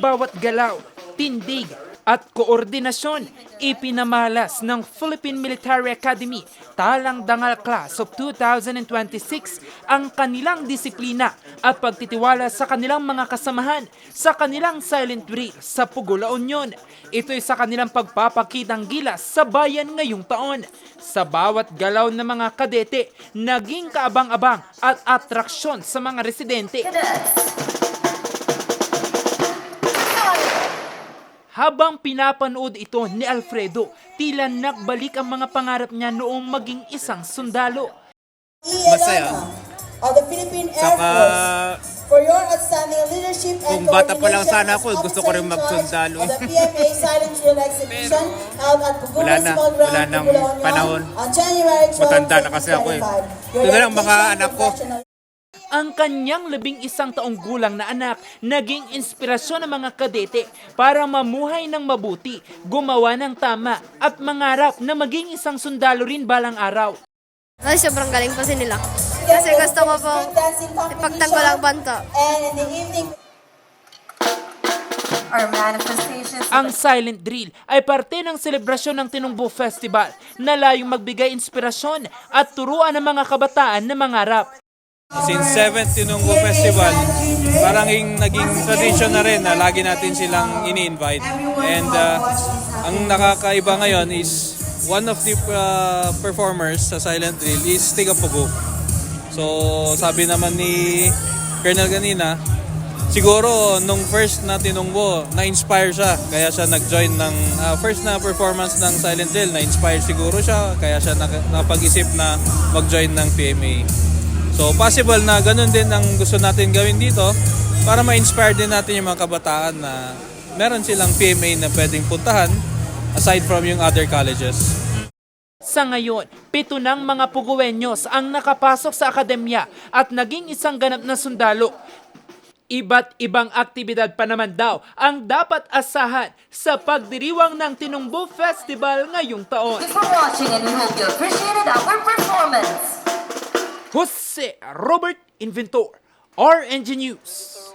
bawat galaw, tindig at koordinasyon ipinamalas ng Philippine Military Academy talang dangal class of 2026 ang kanilang disiplina at pagtitiwala sa kanilang mga kasamahan sa kanilang silent drill sa Pugo, La Union. Ito'y sa kanilang pagpapakitang gilas sa bayan ngayong taon. Sa bawat galaw ng mga kadete, naging kaabang-abang at atraksyon sa mga residente. Habang pinapanood ito ni Alfredo, tila nagbalik ang mga pangarap niya noong maging isang sundalo. Masaya. Of the Philippine Air Saka, Force for your outstanding leadership and Kung bata pa lang sana ako, gusto ko rin magsundalo of the PMA Silent Drill Exhibition held at Pugulo wala na. Small Ground, Wala nang Pugulo, Union panahon. on January 12, Matanda na kasi ako eh. 2025. Your Ito na lang mga anak ko. professional- Ang kanyang labing isang taong gulang na anak naging inspirasyon ng mga kadete para mamuhay ng mabuti, gumawa ng tama at mangarap na maging isang sundalo rin balang araw. Ay, sobrang galing po nila. Kasi gusto ko po Dancing ipagtanggol ang banto. And in the evening, Our manifestations Ang silent drill ay parte ng selebrasyon ng Tinumbu Festival na layong magbigay inspirasyon at turuan ng mga kabataan na mangarap. Since 7th Tinunggo Festival, parang yung naging tradition na rin na lagi natin silang ini-invite. And uh, ang nakakaiba ngayon is one of the uh, performers sa Silent Drill is Tiga Pugo. So sabi naman ni Colonel kanina, siguro nung first na tinunggo, na-inspire siya. Kaya siya nag-join ng uh, first na performance ng Silent Drill, na-inspire siguro siya. Kaya siya napag-isip na mag-join ng PMA. So possible na ganun din ang gusto natin gawin dito para ma-inspire din natin yung mga kabataan na meron silang PMA na pwedeng puntahan aside from yung other colleges. Sa ngayon, pito ng mga Puguenyos ang nakapasok sa akademya at naging isang ganap na sundalo. Iba't ibang aktibidad pa naman daw ang dapat asahan sa pagdiriwang ng Tinumbu Festival ngayong taon. for watching and we hope you appreciated our performance. Jose Robert Inventor, RNG News.